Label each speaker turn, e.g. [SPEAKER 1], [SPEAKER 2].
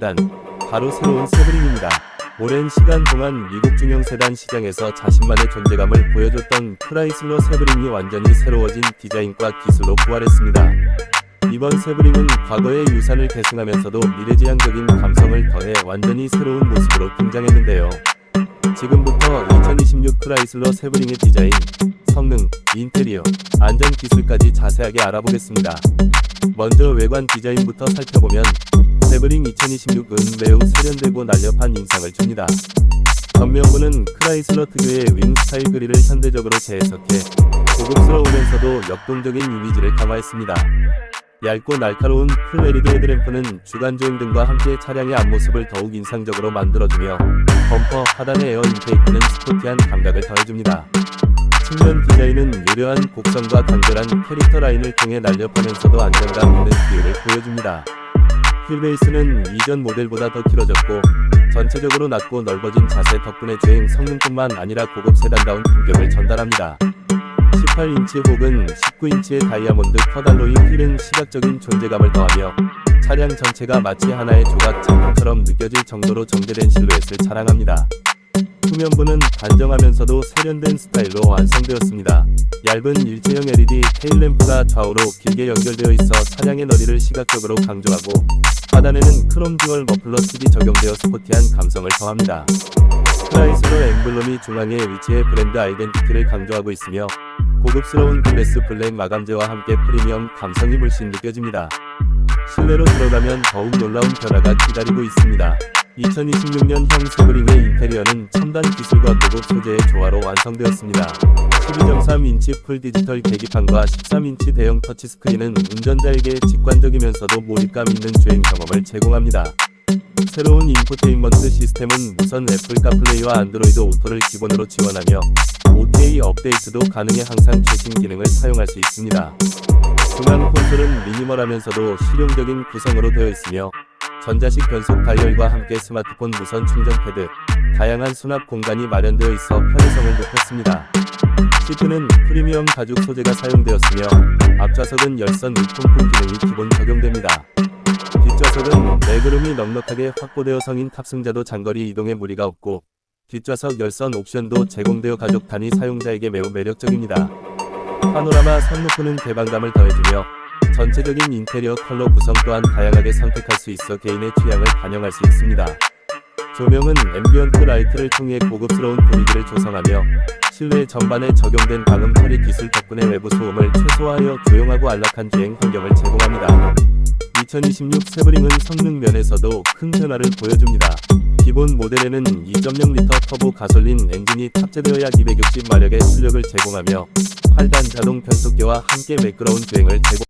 [SPEAKER 1] 세단, 바로 새로운 세브링입니다. 오랜 시간 동안 미국 중형 세단 시장에서 자신만의 존재감을 보여줬던 크라이슬러 세브링이 완전히 새로워진 디자인과 기술로 부활했습니다. 이번 세브링은 과거의 유산을 계승하면서도 미래지향적인 감성을 더해 완전히 새로운 모습으로 등장했는데요. 지금부터 2026 크라이슬러 세브링의 디자인, 성능, 인테리어, 안전 기술까지 자세하게 알아보겠습니다. 먼저 외관 디자인부터 살펴보면 세브링 2026은 매우 세련되고 날렵한 인상을 줍니다. 전면부는 크라이슬러 특유의 윙 스타일 그릴을 현대적으로 재해석해 고급스러우면서도 역동적인 이미지를 강화했습니다. 얇고 날카로운 풀레리드 헤드램프는 주간 조임 등과 함께 차량의 앞모습을 더욱 인상적으로 만들어주며 범퍼 하단의 에어 인테이크는 스포티한 감각을 더해줍니다. 측면 디자인은 유려한 곡선과 간결한 캐릭터 라인을 통해 날렵하면서도 안정감 있는 비율을 보여줍니다. 휠베이스는 이전 모델보다 더 길어졌고 전체적으로 낮고 넓어진 자세 덕분에 주행 성능뿐만 아니라 고급 세단다운 품격을 전달합니다. 18인치 혹은 19인치의 다이아몬드 커달로이 휠은 시각적인 존재감을 더하며 차량 전체가 마치 하나의 조각 작품처럼 느껴질 정도로 정제된 실루엣을 자랑합니다. 후면부는 단정하면서도 세련된 스타일로 완성되었습니다. 얇은 일체형 LED 테일램프가 좌우로 길게 연결되어 있어 차량의 너리를 시각적으로 강조하고 하단에는 크롬 듀얼 머플러 TD 적용되어 스포티한 감성을 더합니다. 크라이슬러 엠블럼이 중앙에 위치해 브랜드 아이덴티티를 강조하고 있으며 고급스러운 글래스 블랙 마감재와 함께 프리미엄 감성이 물씬 느껴집니다. 실내로 들어가면 더욱 놀라운 변화가 기다리고 있습니다. 2026년형 세브링의 인테리어는 첨단 기술과 고급 소재의 조화로 완성되었습니다. 12.3인치 풀 디지털 계기판과 13인치 대형 터치스크린은 운전자에게 직관적이면서도 몰입감 있는 주행 경험을 제공합니다. 새로운 인포테인먼트 시스템은 무선 애플 카플레이와 안드로이드 오토를 기본으로 지원하며 OTA 업데이트도 가능해 항상 최신 기능을 사용할 수 있습니다. 중앙 콘솔은 미니멀하면서도 실용적인 구성으로 되어 있으며 전자식 변속 다이얼과 함께 스마트폰 무선 충전 패드, 다양한 수납 공간이 마련되어 있어 편의성을 높였습니다. 시트는 프리미엄 가죽 소재가 사용되었으며 앞좌석은 열선 우통풍 기능이 기본 적용됩니다. 뒷좌석은 레그룸이 넉넉하게 확보되어 성인 탑승자도 장거리 이동에 무리가 없고 뒷좌석 열선 옵션도 제공되어 가족 단위 사용자에게 매우 매력적입니다. 파노라마 선루프는 개방감을 더해주며 전체적인 인테리어 컬러 구성 또한 다양하게 선택할 수 있어 개인의 취향을 반영할 수 있습니다. 조명은 앰비언트 라이트를 통해 고급스러운 분위기를 조성하며 실내 전반에 적용된 방음 처리 기술 덕분에 외부 소음을 최소화하여 조용하고 안락한 주행 환경을 제공합니다. 2026 세브링은 성능 면에서도 큰 변화를 보여줍니다. 기본 모델에는 2.0L 터보 가솔린 엔진이 탑재되어 약 260마력의 출력을 제공하며 8단 자동 변속기와 함께 매끄러운 주행을 제공